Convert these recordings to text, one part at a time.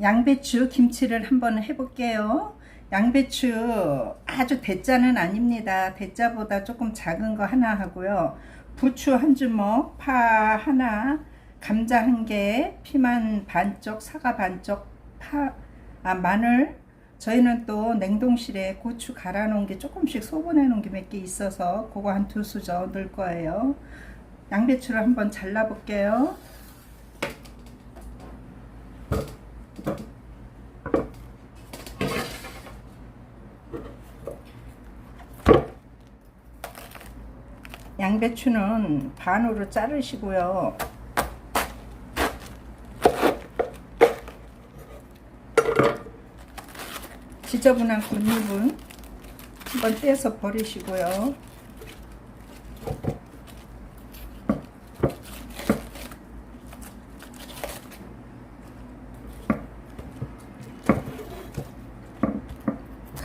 양배추 김치를 한번 해볼게요. 양배추 아주 대짜는 아닙니다. 대짜보다 조금 작은 거 하나 하고요. 부추 한 주먹, 파 하나, 감자 한 개, 피만 반쪽, 사과 반쪽, 파, 아, 마늘. 저희는 또 냉동실에 고추 갈아 놓은 게 조금씩 소분해 놓은 게 몇 개 있어서 그거 한 두 수저 넣을 거예요. 양배추를 한번 잘라 볼게요. 양배추는 반으로 자르시고요. 지저분한 겉잎은 한번 떼서 버리시고요.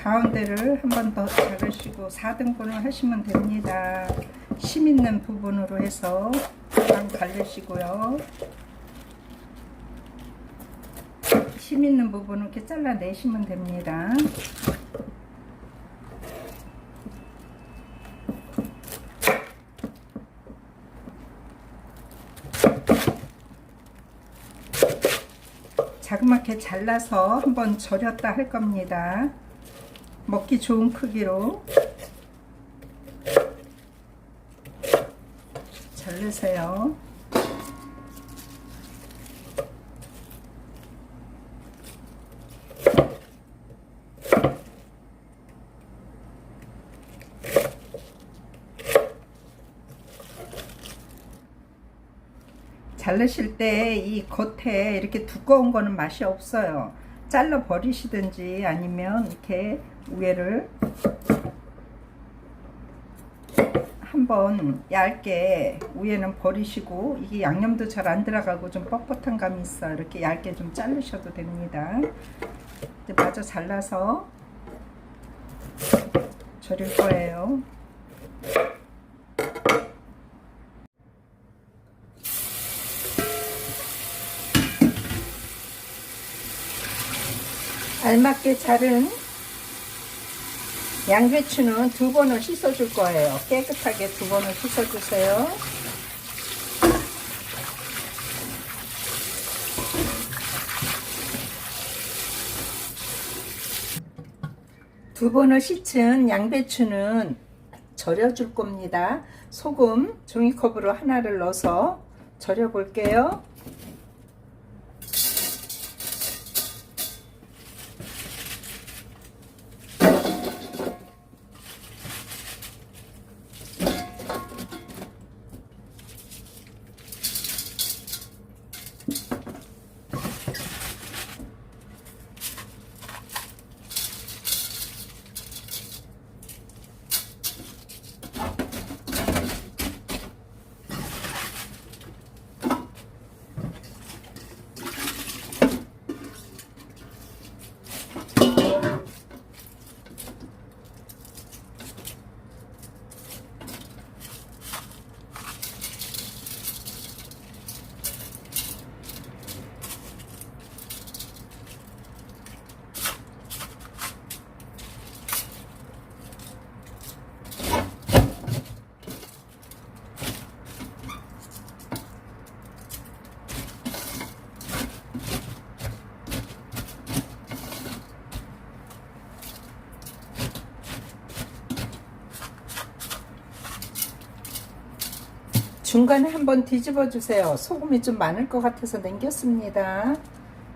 가운데를 한 번 더 자르시고 4등분을 하시면 됩니다. 심 있는 부분으로 해서 방 갈르시고요. 심 있는 부분은 이렇게 잘라내시면 됩니다. 자그맣게 잘라서 한번 절였다 할 겁니다. 먹기 좋은 크기로 자르세요. 자르실 때 이 겉에 이렇게 두꺼운 거는 맛이 없어요. 잘라 버리시든지 아니면 이렇게 위에를 한번 얇게 위에는 버리시고 이게 양념도 잘 안 들어가고 좀 뻣뻣한 감이 있어 이렇게 얇게 좀 자르셔도 됩니다. 이제 마저 잘라서 절일 거예요. 알맞게 자른 양배추는 두 번을 씻어줄 거예요. 깨끗하게 두 번을 씻어주세요. 두 번을 씻은 양배추는 절여줄 겁니다. 소금 종이컵으로 하나를 넣어서 절여 볼게요. 중간에 한번 뒤집어 주세요. 소금이 좀 많을 것 같아서 남겼습니다.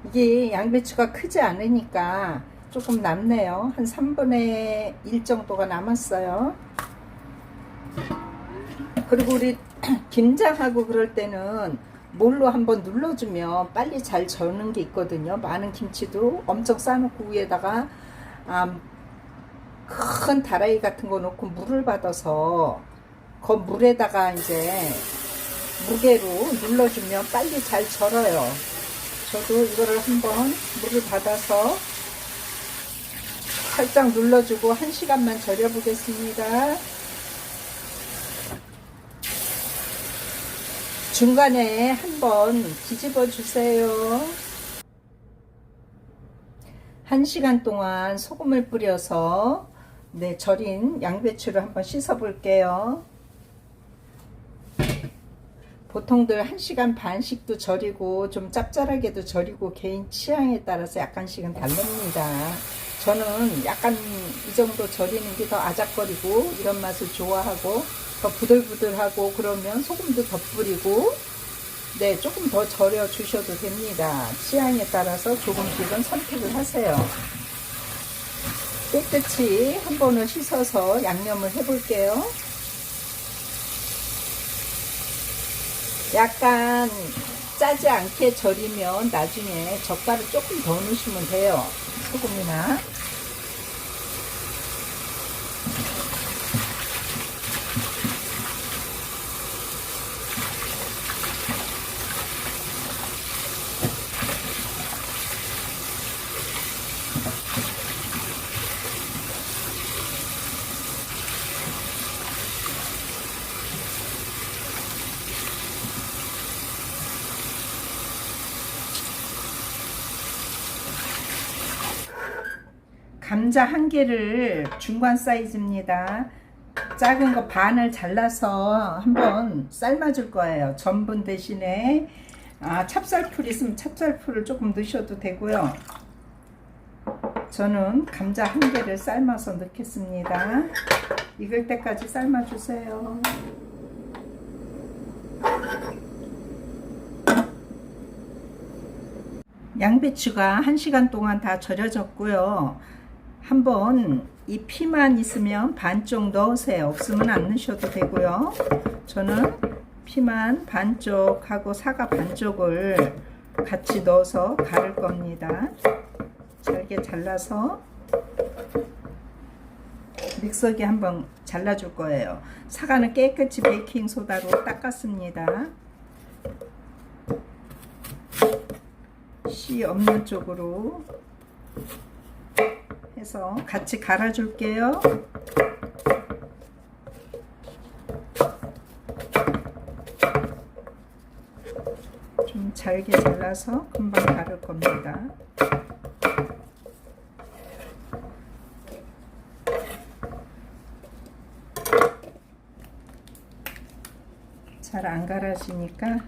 이게 양배추가 크지 않으니까 조금 남네요. 한 3분의 1 정도가 남았어요. 그리고 우리 김장하고 그럴 때는 몰로 한번 눌러주면 빨리 잘 저는 게 있거든요. 많은 김치도 엄청 싸놓고 위에다가 아, 큰 다라이 같은 거 놓고 물을 받아서 그 물에다가 이제 무게로 눌러주면 빨리 잘 절어요. 저도 이거를 한번 물을 받아서 살짝 눌러주고 한 시간만 절여 보겠습니다. 중간에 한번 뒤집어 주세요. 1시간 동안 소금을 뿌려서 네, 절인 양배추를 한번 씻어 볼게요. 보통들 1시간 반씩도 절이고 좀 짭짤하게도 절이고 개인 취향에 따라서 약간씩은 다릅니다. 저는 약간 이 정도 절이는 게 더 아작거리고 이런 맛을 좋아하고 더 부들부들하고 그러면 소금도 더 뿌리고 네 조금 더 절여 주셔도 됩니다. 취향에 따라서 조금씩은 선택을 하세요. 깨끗이 한 번을 씻어서 양념을 해 볼게요. 약간 짜지 않게 절이면 나중에 젓갈을 조금 더 넣으시면 돼요. 소금이나. 감자 한 개를 중간 사이즈입니다. 작은 거 반을 잘라서 한번 삶아줄 거예요. 전분 대신에 아, 찹쌀풀 있으면 찹쌀풀을 조금 넣으셔도 되고요. 저는 감자 한 개를 삶아서 넣겠습니다. 익을 때까지 삶아주세요. 양배추가 1시간 동안 다 절여졌고요. 한번 이 피만 있으면 반쪽 넣으세요. 없으면 안 넣으셔도 되고요. 저는 피만 반쪽하고 사과 반쪽을 같이 넣어서 가를 겁니다. 잘게 잘라서 믹서기 한번 잘라줄 거예요. 사과는 깨끗이 베이킹 소다로 닦았습니다. 씨 없는 쪽으로 해서 같이 갈아줄게요. 좀 잘게 잘라서 금방 갈을 겁니다. 잘 안 갈아지니까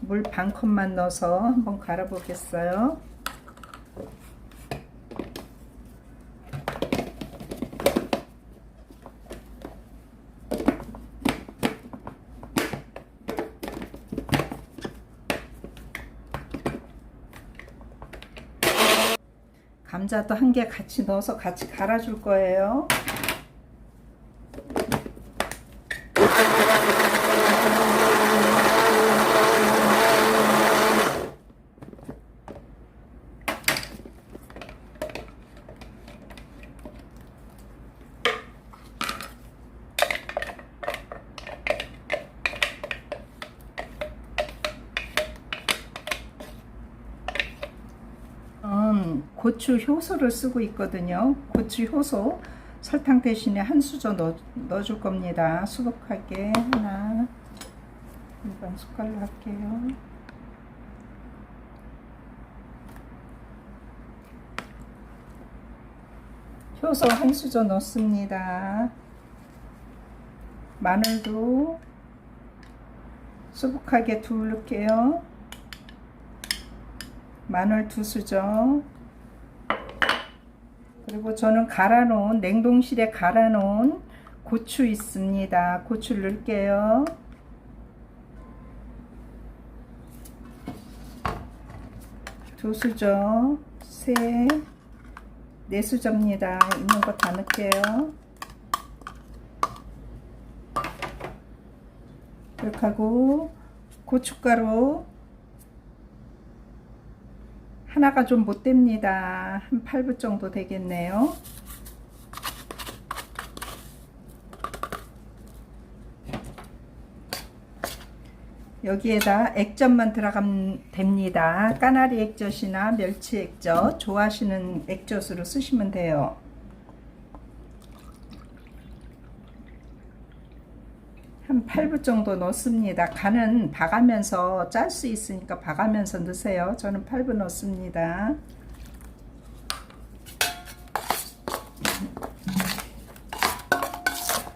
물 반 컵만 넣어서 한번 갈아 보겠어요. 감자도 한 개 같이 넣어서 같이 갈아줄 거예요. 음, 고추 효소를 쓰고 있거든요. 고추 효소 설탕 대신에 한 수저 넣어, 넣어줄 겁니다. 수북하게 하나 일반 숟갈로 할게요. 효소 한 수저 넣습니다. 마늘도 수북하게 둘 넣을게요. 마늘 두 수저 그리고 저는 갈아놓은 냉동실에 갈아놓은 고추 있습니다. 고추를 넣을게요. 두 수저, 세, 네 수저입니다. 있는 거 다 넣을게요. 이렇게 하고 고춧가루 하나가 좀 못 됩니다. 한 8부 정도 되겠네요. 여기에다 액젓만 들어가면 됩니다. 까나리 액젓이나 멸치 액젓 좋아하시는 액젓으로 쓰시면 돼요. 8분 정도 넣습니다. 간은 박으면서 짤 수 있으니까 박으면서 넣으세요. 저는 8분 넣습니다.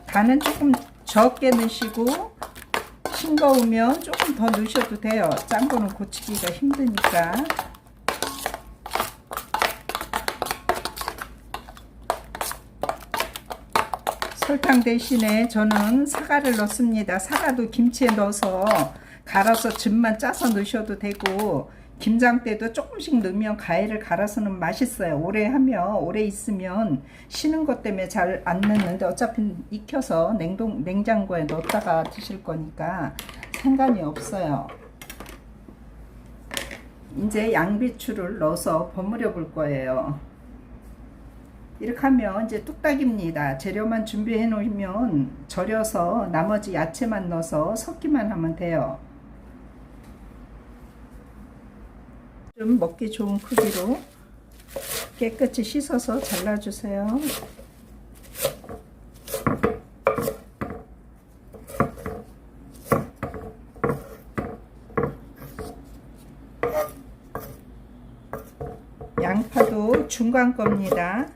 간은 조금 적게 넣으시고 싱거우면 조금 더 넣으셔도 돼요. 짠 거는 고치기가 힘드니까. 설탕 대신에 저는 사과를 넣습니다. 사과도 김치에 넣어서 갈아서 즙만 짜서 넣으셔도 되고 김장 때도 조금씩 넣으면 가위를 갈아서는 맛있어요. 오래 하면 오래 있으면 쉬는 것 때문에 잘 안 넣는데 어차피 익혀서 냉동 냉장고에 넣었다가 드실 거니까 상관이 없어요. 이제 양배추를 넣어서 버무려 볼 거예요. 이렇게 하면 이제 뚝딱입니다. 재료만 준비해 놓으면 절여서 나머지 야채만 넣어서 섞기만 하면 돼요. 좀 먹기 좋은 크기로 깨끗이 씻어서 잘라주세요. 양파도 중간 겁니다.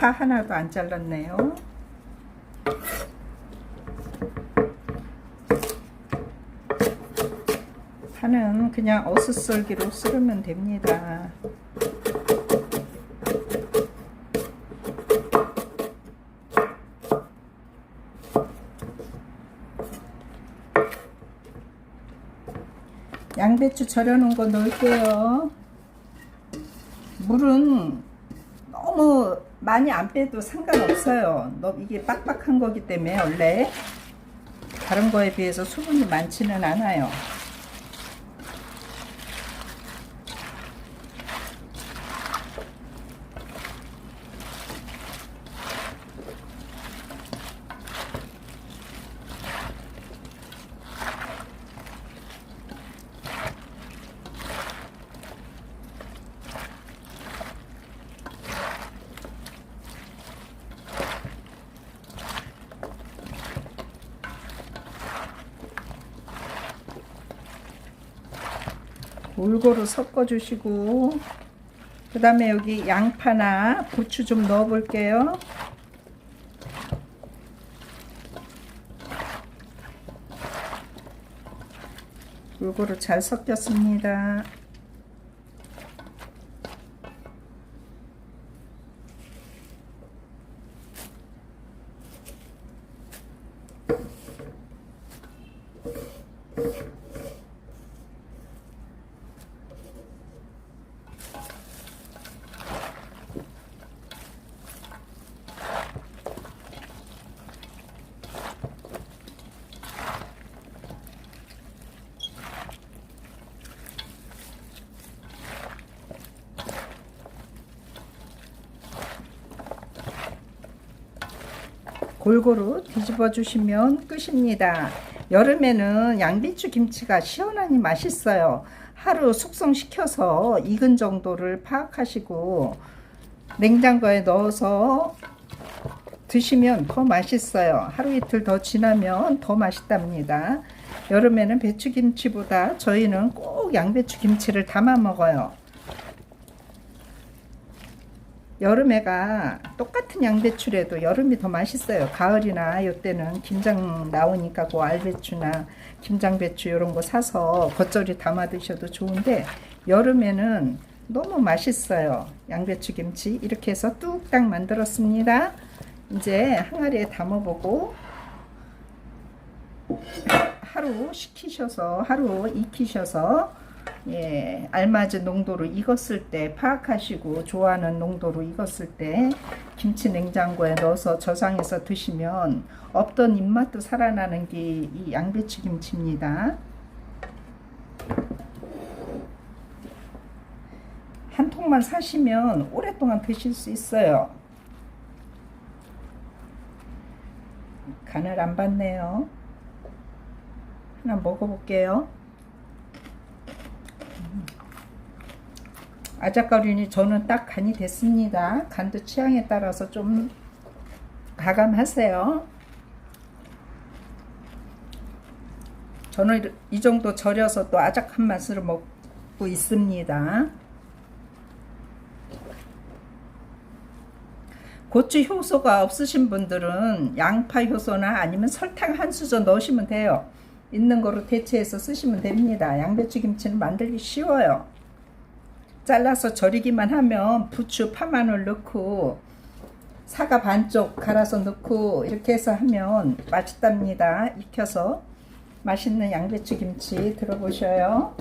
파 하나도 안 잘랐네요. 파는 그냥 어슷썰기로 썰으면 됩니다. 양배추 절여놓은 거 넣을게요. 물은 너무 많이 안 빼도 상관없어요. 너 이게 빡빡한 거기 때문에 원래 다른 거에 비해서 수분이 많지는 않아요. 골고루 섞어주시고 그 다음에 여기 양파나 부추 좀 넣어 볼게요. 골고루 잘 섞였습니다. 골고루 뒤집어 주시면 끝입니다. 여름에는 양배추 김치가 시원하니 맛있어요. 하루 숙성시켜서 익은 정도를 파악하시고 냉장고에 넣어서 드시면 더 맛있어요. 하루 이틀 더 지나면 더 맛있답니다. 여름에는 배추김치보다 저희는 꼭 양배추 김치를 담아 먹어요. 여름에가 똑같은 양배추래도 여름이 더 맛있어요. 가을이나 이때는 김장 나오니까 그 알배추나 김장배추 이런 거 사서 겉절이 담아 드셔도 좋은데 여름에는 너무 맛있어요. 양배추 김치 이렇게 해서 뚝딱 만들었습니다. 이제 항아리에 담아보고 하루 식히셔서 하루 익히셔서 예, 알맞은 농도로 익었을 때 파악하시고 좋아하는 농도로 익었을 때 김치 냉장고에 넣어서 저장해서 드시면 없던 입맛도 살아나는 게 이 양배추 김치입니다. 한 통만 사시면 오랫동안 드실 수 있어요. 간을 안 봤네요. 하나 먹어볼게요. 아작거리니 저는 딱 간이 됐습니다. 간도 취향에 따라서 좀 가감하세요. 저는 이 정도 절여서 또 아작한 맛으로 먹고 있습니다. 고추 효소가 없으신 분들은 양파 효소나 아니면 설탕 한 수저 넣으시면 돼요. 있는 거로 대체해서 쓰시면 됩니다. 양배추 김치는 만들기 쉬워요. 잘라서 절이기만 하면 부추, 파마늘 넣고 사과 반쪽 갈아서 넣고 이렇게 해서 하면 맛있답니다. 익혀서 맛있는 양배추 김치 들어보셔요.